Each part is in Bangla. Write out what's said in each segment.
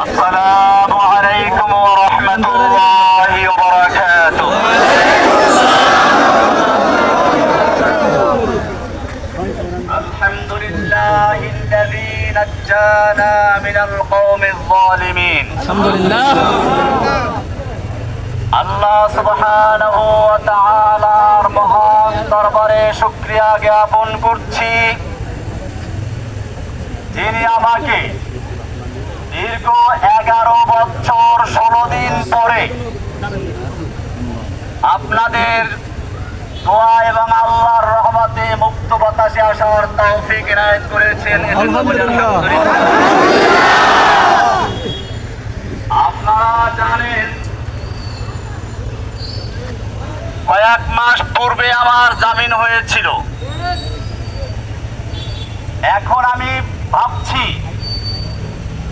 السلام عليكم ورحمة الله وبركاته الحمد لله الذي نجانا من القوم الظالمين আলহামদুলিল্লাহ আল্লাহ সুবহানাহু ওয়া তাআলার মহান দরবারে শুকরিয়া জ্ঞাপন করছি যিনি আমাকে দীর্ঘ এগারো বছর ষোলো দিন পরে আপনাদের দোয়া এবং আল্লাহর রহমতে মুক্ত বাতাসে আসার তৌফিক এনায়েত করেছেন। আপনারা জানেন কয়েক মাস পূর্বে আমার জামিন হয়েছিল এখন আমি ভাবছি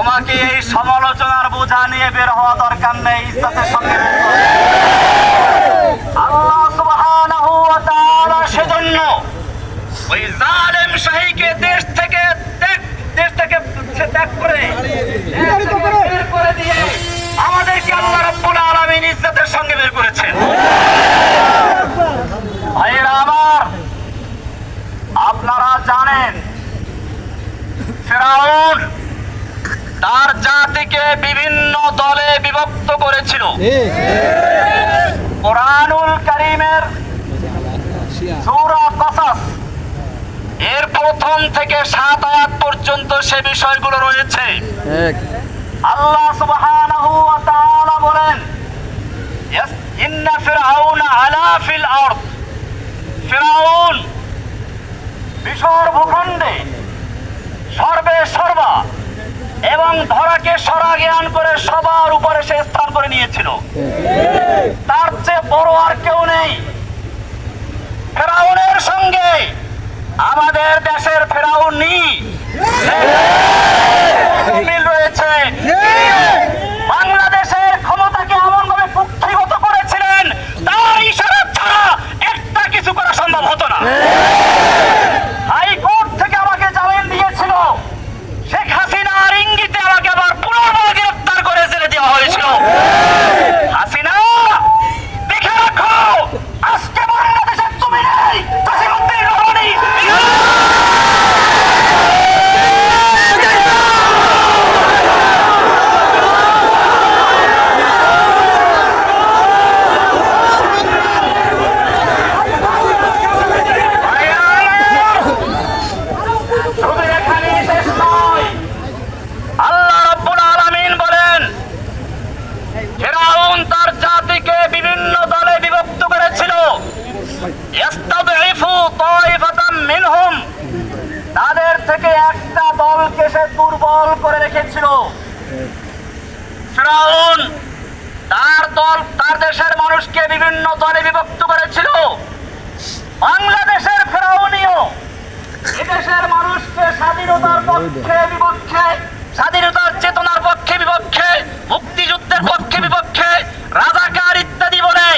তোমাকে এই সমালোচনার বোঝা নিয়ে বের হওয়া দরকার নেই ইজ্জতের সঙ্গে। আল্লাহ সুবহানাহু সেজন্য ওই জালেম শাহীকে দেশ থেকে দেশ থেকে ত্যাগ করে দিয়ে আমাদেরকে আল্লাহ রাব্বুল আলামিন ইজ্জতের সঙ্গে বের করেছেন ভাইয়েরা আমার, আপনারা জানেন, ফেরাউন তার জাতিকে বিভিন্ন দলে বিভক্ত করেছিল। কোরআনুল কারীমের সূরা কসাস। এর প্রথম থেকে সাত আয়াত পর্যন্ত সে বিষয়গুলো রয়েছে। আল্লাহ সুবহানাহু ওয়া তাআলা বলেন ইয়াস ইন্না ফিরআউনা আলা ফিল আরদ। ফিরআউন মিশর ভূখণ্ডে সর্বে সর্বা। এবং ধরাকে সরা জ্ঞান করে সবার উপরে সে স্থান করে নিয়েছিল তার চেয়ে বড় আর কেউ নেই ফেরাউনের সঙ্গে আমাদের দেশের ফেরাউনি মিল রয়েছে বাংলাদেশের ক্ষমতাকে এমন ভাবে কুক্ষিগত করেছিলেন তার ইশারা ছাড়া একটা কিছু করা সম্ভব হতো না হাইকোর্ট থেকে আমাকে জামিন দিয়েছিল শেখ হাসিনার ইঙ্গিতে আমাকে আবার পুনর্বার গ্রেফতার করে জেলে দেওয়া হয়েছিল হাসিনা দেখে রাখো আজকে বাংলাদেশের তুমি নেই কাসিমুদ্দিন রহমানি শুধু এখানেই শেষ নয় আল্লাহ রাব্বুল আলামিন বলেন ফেরাউন তার জাতিকে বিভিন্ন দলে বিভক্ত করেছিল ইস্তাদঈফু তাইফাতাম মিনহুম তাদের থেকে একটা দলকে সে দুর্বল করে রেখেছিল ফেরাউন তার দল তার মানুষকে বিভিন্ন দলে বিভক্ত করেছিল। বাংলাদেশের ফেরাউনিও এদেশের মানুষকে স্বাধীনতার পক্ষে বিপক্ষে, স্বাধীনতার চেতনার পক্ষে বিপক্ষে, মুক্তিযুদ্ধের পক্ষে বিপক্ষে, রাজাকার ইত্যাদি বলে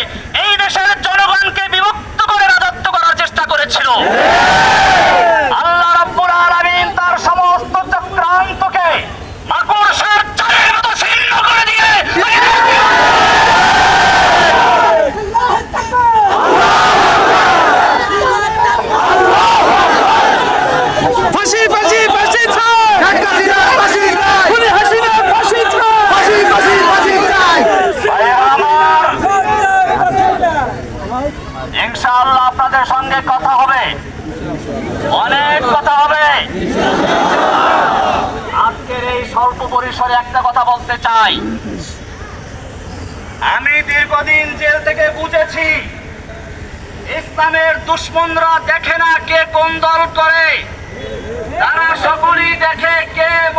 এই দেশের জনগণকে বিভক্ত করে রাজত্ব করার চেষ্টা করেছিল আল্লাহ রাব্বুল আলামিন তার সমস্ত চক্রান্তকে মাকড়সার চালের মতো ছিন্ন করে দিয়ে ফাঁসি ফাঁসি ফাঁসি খুনি হাসিনা ফাঁসি ভাইয়েরা আমার ইনশাআল্লাহ আপনাদের সঙ্গে কথা হবে অনেক কথা হবে আজকের এই পরিসরে একটা কথা বলতে চাই। আমি দীর্ঘদিন জেল থেকে বুঝেছি, ইসলামের দুশ্মনরা দেখে না কে কোন দল করে। তারা সকলে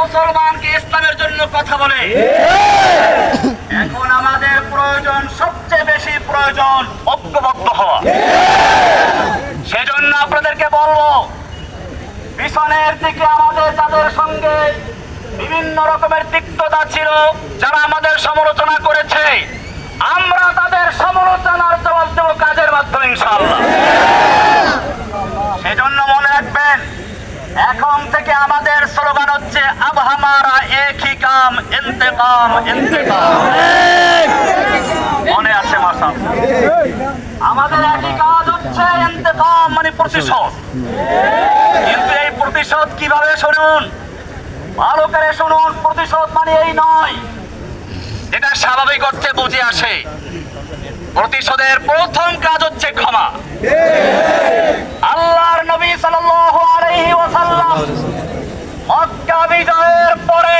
মুসলমানকে ইসলামের জন্য কথা বলে। এখন আমাদের প্রয়োজন সবচেয়ে বেশি প্রয়োজন ঐক্যবদ্ধ হওয়া। সেজন্য আপনাদেরকে বলব, পিছনের দিকে আমাদের যাদের সঙ্গে বিভিন্ন রকমের তিক্ততা ছিল যারা আমাদের সমালোচনা করেছে। আমরা তাদের সমালোচনার জবাব দেবো কাজের মাধ্যমে, ইনশাআল্লাহ। সেজন্য মনে রাখবেন, এখন থেকে আমাদের স্লোগান হচ্ছে আব হামারা এক হি কাম, ইন্তেকাম ইন্তেকাম। মনে আছে মাসাল আমাদের একই কাজ হচ্ছে ইন্তেকাম মানে প্রতিশোধ। কিন্তু এই প্রতিশোধ কীভাবে শুনুন? ভালো করে শুনুন, প্রতিশোধ মানে এই নয়। এটা স্বাভাবিক অর্থে বুঝে আসে। প্রতিশোধের প্রথম কাজ হচ্ছে ক্ষমা। আল্লাহর নবী ওয়াসাল্লাম মক্কা বিজয়ের পরে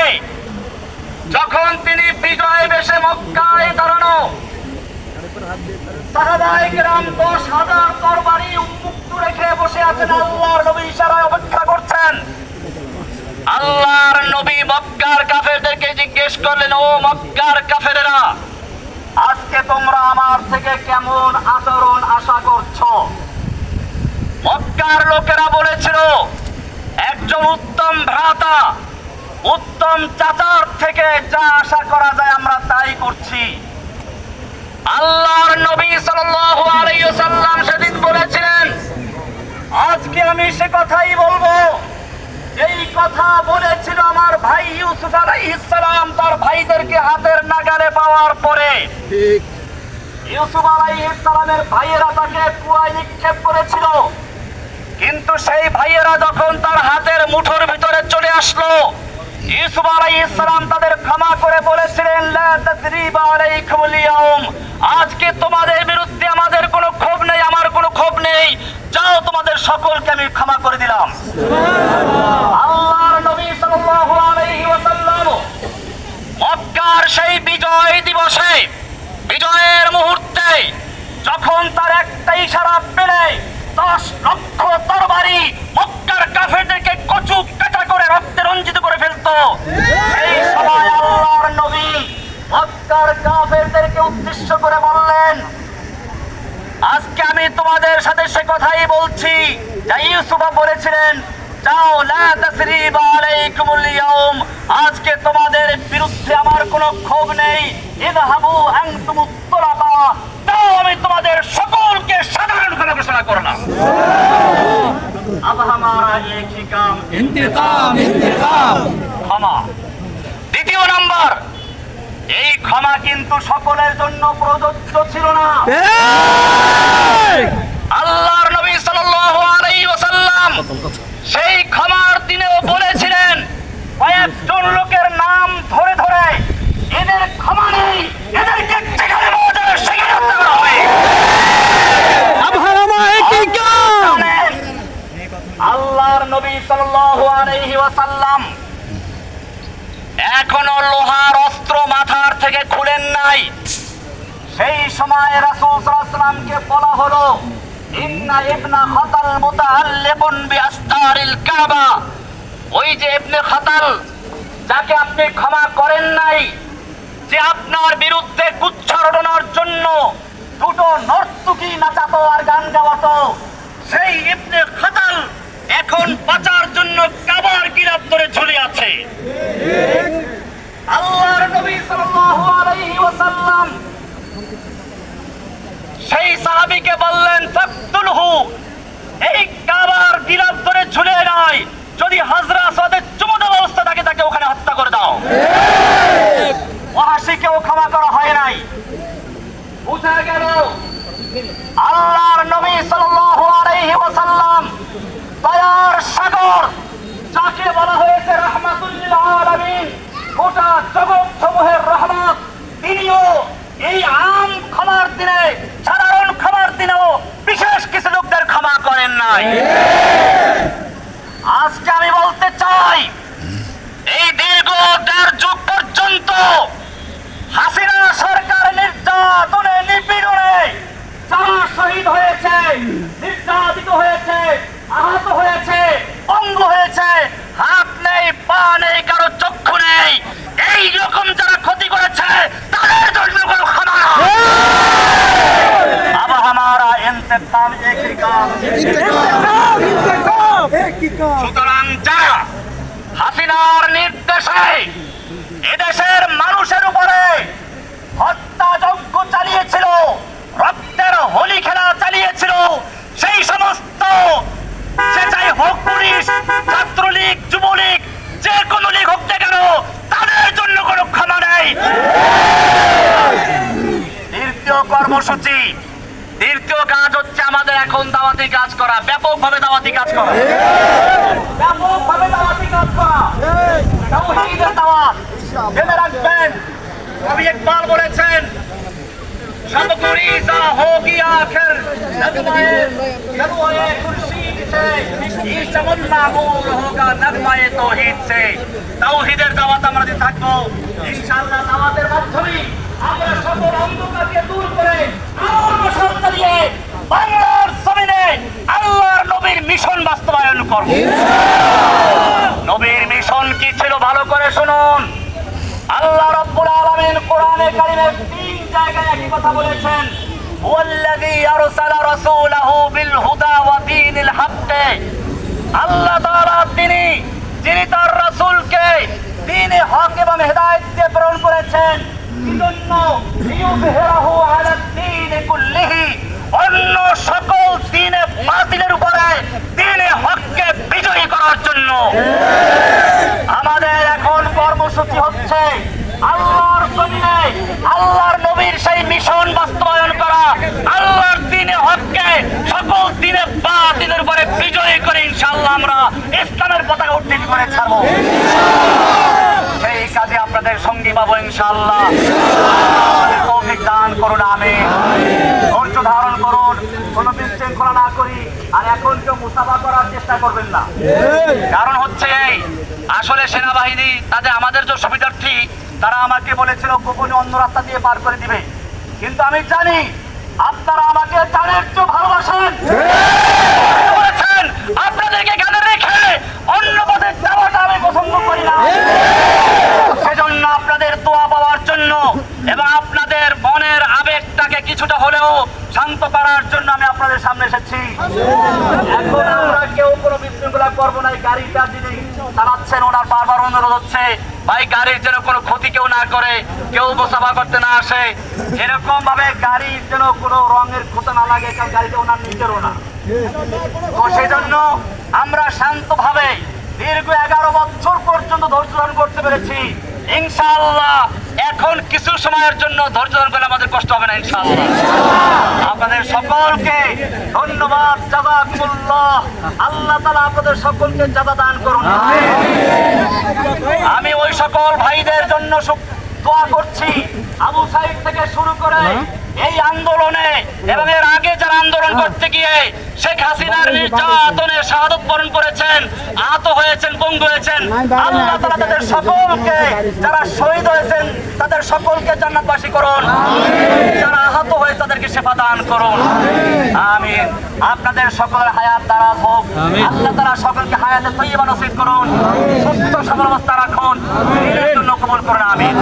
যখন তিনি বিজয় বেশে মক্কায় দাঁড়ানো, সাহাবায়ে হাজার তরবারি উন্মুক্ত রেখে বসে আছেন, আল্লাহর নবী ইশারায় অপেক্ষা করছেন। আল্লাহর নবী মক্কার কাফেরদেরকে জিজ্ঞেস করলেন, ও মক্কার কাফেরেরা, আজকে তোমরা আমার থেকে কেমন আচরণ আশা করছ? মক্কার লোকেরা বলেছিল, একজন উত্তম ভ্রাতা, উত্তম চাচার থেকে যা আশা করা যায় আমরা তাই করছি। আল্লাহর নবী সাল্লাল্লাহু আলাইহি ওয়াসাল্লাম সেদিন বলেছিলেন, আজকে আমি সে কথাই বলব এই কথা বলেছিল আমার ভাই ইউসুফ আলাইহিস সালাম তার ভাইদেরকে হাতের নাগালে পাওয়ার পরে। ইউসুফ আলাইহিস সালামের ভাইয়েরা তাকে কুয়ায় নিক্ষেপ করেছিল। কিন্তু সেই ভাইয়েরা যখন তার হাতের মুঠোর ভিতরে চলে আসলো ইউসুফ আলাইহিস সালাম তাদের ক্ষমা করে বলেছিলেন লা তাসরিবা আলাইকুমুল ইয়াউম। আজকে তোমাদের বিরুদ্ধে আমাদের কোনো ক্ষোভ নেই আমার কোনো ক্ষোভ নেই। যাও, তোমাদের সকলকে আমি ক্ষমা করে দিলাম। নবী সেই বিজয় দিবসে, বিজয়ের মুহূর্তে যখন তার একটা ইশারা পেলে, দশ লক্ষ তরবারি মক্কার কাফেরদেরকে কচু কাটা করে রক্তে রঞ্জিত করে ফেলতো। সেই সময় আল্লাহর নবী মক্কার কাফেরদেরকে উদ্দেশ্য করে বললেন আমি তোমাদের সাথে সে কথাই বলছি যা ইউসুফা বলেছিলেন যাও লা তাসরিবা আলাইকুমুল ইয়াউম আজকে তোমাদের বিরুদ্ধে আমার কোনো ক্ষোভ নেই ইযহাবু আনতুম তুলাকা তাও আমি তোমাদের সকলকে সাধারণ করে ঘোষণা করলাম আব হামারা এক হি কাম इंतकाम इंतकाम ক্ষমা দ্বিতীয় নাম্বার এই ক্ষমা কিন্তু সকলের জন্য প্রযোজ্য ছিল না। আল্লাহর নবী সাল্লাল্লাহু আলাইহি ওয়াসাল্লাম ওয়াসাল্লামকে বলা হলো ইন্না ইবনা খাতাল বিআস্তারিল কাবা। ওই যে ইবনে খাতাল, যাকে আপনি ক্ষমা করেন নাই, যে আপনার বিরুদ্ধে জন্য দুটো নর্তকী নাচাতো আর গান গাওয়াতো, সেই ইবনে খাতাল এখন বাঁচার জন্য কাবার গিরাত ধরে ঝুলে আছে। আল্লাহর নবী সাল্লাল্লাহু আলাইহি ওয়াসাল্লাম সেই সাহাবীকে বললেন এই কাবার গিরাত ধরে ঝুলে নয় যদি হাজরা আসাদের চুমুদা অবস্থা থাকে, তাকে ওখানে হত্যা করে দাও। ওয়াহাসিকেও ক্ষমা করা হয় নাই। বুঝা গেল, আল্লাহর নবী সাল্লাল্লাহু আলাইহি ওয়াসাল্লাম সাগর, যাকে বলা হয়েছে রাহমাতুল্লিল আলামিন গোটা জগৎ সমূহের রহমত তিনিও এই আম ক্ষমার দিনে সাধারণ ক্ষমার দিনেও বিশেষ কিছু লোকদের ক্ষমা করেন নাই আজকে আমি বলতে চাই, এই দীর্ঘ দেড় যুগ পর্যন্ত হাসিনা সরকার নির্যাতনে, নিপীড়নে যারা শহীদ হয়েছে, নির্যাতিত হয়েছে, আহত হয়েছে, অঙ্গ হয়েছে, হাত নেই, পা নেই কারও হাসিনার নির্দেশে এদেশের মানুষের উপরে হত্যাযজ্ঞ চালিয়েছিল রক্তের হোলি খেলা চালিয়েছিল সেই সমস্ত সে চাই হোক পুলিশ ছাত্রলীগ যুবলীগ যে কোনো লীগ হোক না কেন তাদের জন্য কোনো ক্ষমা নেই দ্বিতীয় কর্মসূচি দ্বিতীয় কাজ হচ্ছে আমাদের এখন দাওয়াতি কাজ করা ব্যাপকভাবে দাওয়াতি কাজ করা ব্যাপকভাবে দাওয়াত ইকাত করা তাওহীদের দাওয়াত জেনে রাখবেন কবি ইকবাল আল্লাহর নবীর মিশন বাস্তবায়ন করব। নবীর মিশন কি ছিল ভালো করে শুনুন। আল্লাহ রাব্বুল আলামিন কোরআনে কারিমে তিন জায়গায় একই কথা বলেছেন। ওয়াল্লাযী আরসালা রাসূলাহু বিল হুদা ওয়া দীনিল আল্লাহ তাআলা তিনি, যিনি তার রাসূলকে দ্বীনে হক এবং হেদায়েত দিয়ে প্রেরণ করেছেন। কিজন্য লিইয়ুযহিরাহু আলা দ্বীনি কুল্লিহি। অন্য সকল দ্বীনে বাতিলের উপরে দ্বীনে হককে বিজয়ী করার জন্য আমাদের এখন কর্মসূচি হচ্ছে আল্লাহর জমিনে আল্লাহর নবীর সেই মিশন বাস্তবায়ন করা আল্লাহর দিনে হককে সকল দিনে বাতিলের উপরে বিজয়ী করে ইনশাআল্লাহ আমরা ইসলামের পতাকা উত্তীর্ণ করে ছাড়বো সেই কাজে আপনাদের সঙ্গী পাবো ইনশাআল্লাহ আমাদের তৌফিক দান করুন আমি ধৈর্য ধারণ করুন কোনো বিশৃঙ্খলা না করি আর করার চেষ্টা করবেন না। কারণ হচ্ছে এই, আসলে সেনাবাহিনী তাদের আমাদের যে সুবিধার্থী, তারা আমাকে বলেছিল, গোপনে অন্য রাস্তা দিয়ে পার করে দিবে। কিন্তু আমি জানি, আপনারা আমাকে জানের চেয়ে ভালোবাসেন। আপনাদেরকে এখানে রেখে অন্য পথে যাওয়াটা আমি পছন্দ করি না। সেজন্য আপনাদের দোয়া পাওয়ার জন্য এবং আপনাদের মনের আবেগটাকে কিছুটা হলেও শান্ত করার সামনে এসেছি। এখন আমরা কেউ কোনো বিশৃঙ্খলা করব না গাড়িটা যিনি চালাচ্ছেন, ওনার বারবার অনুরোধ হচ্ছে, ভাই, গাড়ির যেন কোনো ক্ষতি কেউ না করে, কেউ মোসাফা করতে না আসে। এরকম ভাবে গাড়ির যেন কোনো রঙের ক্ষতি না লাগে, কারণ গাড়িটা ওনার নিজেরও না। তো সেই জন্য আমরা শান্তভাবে দীর্ঘ এগারো বছর পর্যন্ত ধৈর্য ধারণ করতে পেরেছি। ইনশাআল্লাহ এখন কিছু সময়ের জন্য ধৈর্য করলে আমাদের কষ্ট হবে না ইনশাআল্লাহ। আপনাদের সকলকে ধন্যবাদ জাজাকুল্লাহ আল্লাহ তাআলা আপনাদের সকলকে জাযা দান করুন। আমি ওই সকল ভাইদের জন্য দোয়া করছি। আবু সাইদ থেকে শুরু করে এই আন্দোলনে এবং এর আগে করতে গিয়ে শেখ হাসিনার নির্যাতনে শাহাদত বরণ করেছেন আহত হয়েছেন পঙ্গু হয়েছেন। আল্লাহ তাআলা তাদের সকলকে যারা শহীদ হয়েছেন তাদের সকলকে জান্নাতবাসী করুন। যারা আহত হয়ে তাদেরকে সেবা দান করুন। আমিন। আপনাদের সকলের হায়াত দারাজ হোক। আল্লাহ তাআলা সকলকে হায়াতে তৈয়বা নসিব করুন। সুস্থ সবল অবস্থা রাখুন। জন্য কবুল করুন। আমিন।